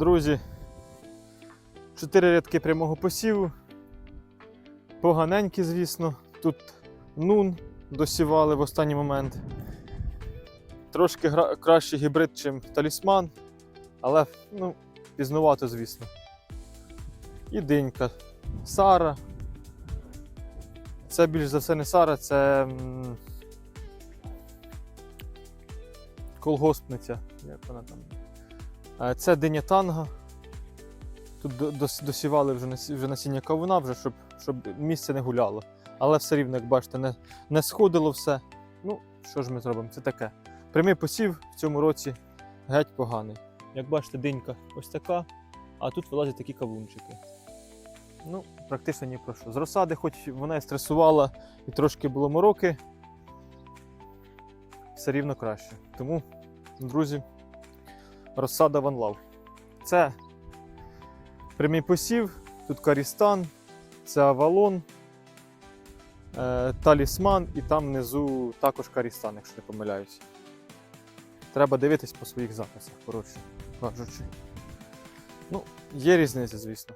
друзі, чотири рядки прямого посіву. Поганенькі, звісно. Тут нун досівали в останній момент. Трошки гра- кращий гібрид, ніж талісман, але ну, пізнувато, звісно. І динька. Сара. Це більш за все не Сара, це колгоспниця. Як вона там? Це диня танга. Тут досівали вже насіння кавуна, вже, щоб, щоб місце не гуляло. Але все рівно, як бачите, не, не сходило все. Ну, що ж ми зробимо? Це таке. Прямий посів в цьому році геть поганий. Як бачите, динька ось така, а тут вилазять такі кавунчики. Ну, практично ні про що. З розсади, хоч вона і стресувала і трошки було мороки, все рівно краще. Тому, друзі, розсада ванлав. Це прямий посів, тут карістан, це авалон, е, талісман і там внизу також карістан, якщо не помиляюсь. Треба дивитись по своїх записах, коротше кажучи. Ну, є різниця, звісно.